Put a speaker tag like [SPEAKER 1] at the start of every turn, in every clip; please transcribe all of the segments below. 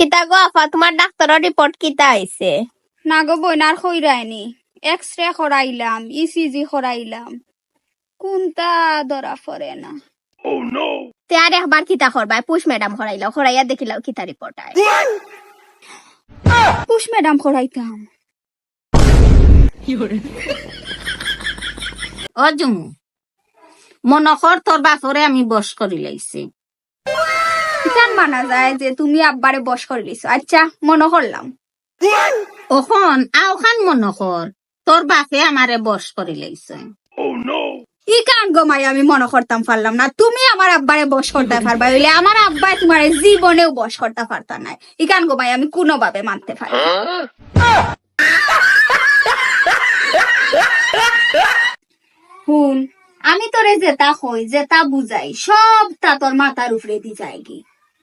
[SPEAKER 1] কিতা গো আফা? তোমার ডাক্তারের রিপোর্ট কিতা আইছে
[SPEAKER 2] না গো বইনার খইরাইনি এক্স রে করাইলাম ইসিজি করাইলাম কোনটা ধরা পড়ে না?
[SPEAKER 1] তে আর একবার কিতা করবাই পুষ ম্যাডাম হরাইল হরাইয়া দেখিলাও কিতা রিপোর্ট আয়
[SPEAKER 2] পুষ ম্যাডাম করাইতাম
[SPEAKER 3] ও জুমু। মনকর তোর বাপরে আমি বস করি লাইছি
[SPEAKER 2] কিতান মানা যায় যে তুমি আব্বারে বস করে দিছো আচ্ছা মনে করলাম
[SPEAKER 3] ওখন আওখান মনকর তোর বাপে আমারে বস করি লাইছে
[SPEAKER 2] ই কান গমাই আমি মনে করতাম পারলাম না। তুমি আমার আব্বারে বস করতে পারবা হইলে আমার আব্বাই তোমার জীবনেও বস করতে পারতা নাই। ই কান গমাই আমি কোনোভাবে মানতে পারি না। হুন আমি তোরে যেটা কই যেটা বুঝাই সবটা তোর মাথার উপরে দি যায় কি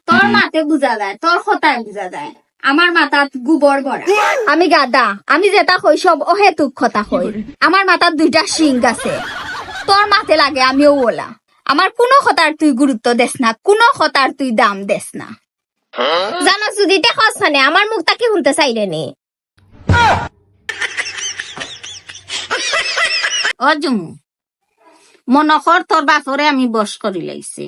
[SPEAKER 2] তোর মাতে বুঝা যায় তোর কথায় বুঝা যায়। আমার মাথাত গোবর ভরা। আমি গাদা আমি যেটা কই সব অহেতুক কথা কই। আমার মাথার দুইটা শিং আছে। তোর মাতে লাগে আমিও ওলা। আমার কোনো কথার তুই গুরুত্ব দেস না কোনো কথার তুই দাম দেস না।
[SPEAKER 1] জানো যদি দেখস মানে আমার মুখটা কি শুনতে চাইলে নি?
[SPEAKER 3] ও জুমু। মনকর তোর বাপরে আমি বস করি লাইছি।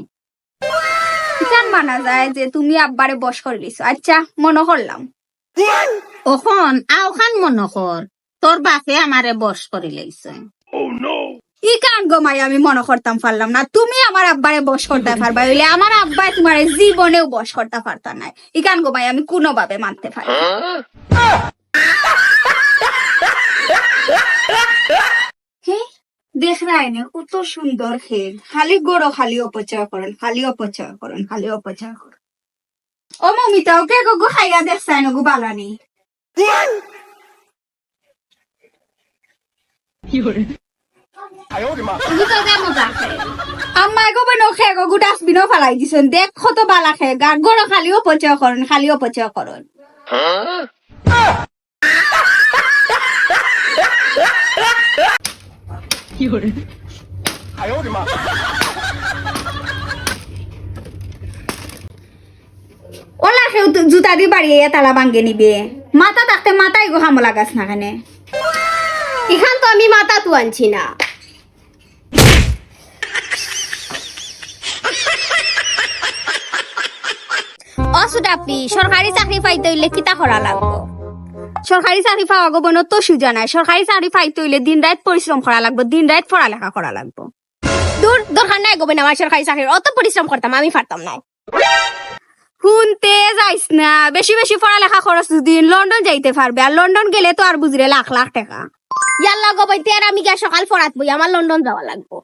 [SPEAKER 2] কিতান মানা যায় যে তুমি আব্বারে বস করে দিছো আচ্ছা মনে করলাম।
[SPEAKER 3] ওখন আওখান মনকর তোর বাপে আমারে বস করি লাইছে।
[SPEAKER 2] ই কান গমাই আমি মনে করতাম পারলাম না। তুমি আমার আব্বারে বস করতে পারবা হইলে আমার আব্বাই তোমার জীবনেও বস করতে পারতা নাই। ই কান গমাই আমি কোনোভাবে মানতে পারি না। হে, দেখ রায়নে কত সুন্দর খেল। খালি গড়ো খালি অপচয় করেন, খালি অপচয় করেন, খালি অপচয় করেন। ও মমিতাও কে গো খাইয়া দেখছাই নগো বালানি? আম্মাই গো বনো খে গো ডাস্টবিনও ফেলাই দিছেন। দেখ কত বালা খে গা গড়ো খালি অপচয় করেন, খালি অপচয় করেন। ওলা সেও জুতা দিয়ে বাড়িয়ে তালা ভাঙ্গে নিবে মাথা থাকতে মাথায় গো হামলা গাছ না খানে
[SPEAKER 1] এখান তো আমি মাথা তু আনছি না অসুডাপি সরকারি চাকরি পাইতে হইলে কিতা করা লাগবো
[SPEAKER 2] সরকারি চাকরি পাওয়া গো বনো তো সুজা নাই। সরকারি চাকরি পাইতে হইলে দিন রাত পরিশ্রম করা লাগবে দিন রাত পড়ালেখা করা লাগবে।
[SPEAKER 1] দূর দরকার নাই গোবেন আমার সরকারি চাকরির অত পরিশ্রম করতাম আমি পারতাম না
[SPEAKER 2] শুনতে যাইস না বেশি বেশি পড়ালেখা খরচ যদি লন্ডন যাইতে পারবে আর লন্ডন গেলে তো আর বুঝলে লাখ লাখ টাকা।
[SPEAKER 1] ইয়াল্লা গোবাইতে আর আমি গিয়া সকাল পড়াত বই আমার লন্ডন যাওয়া লাগবো।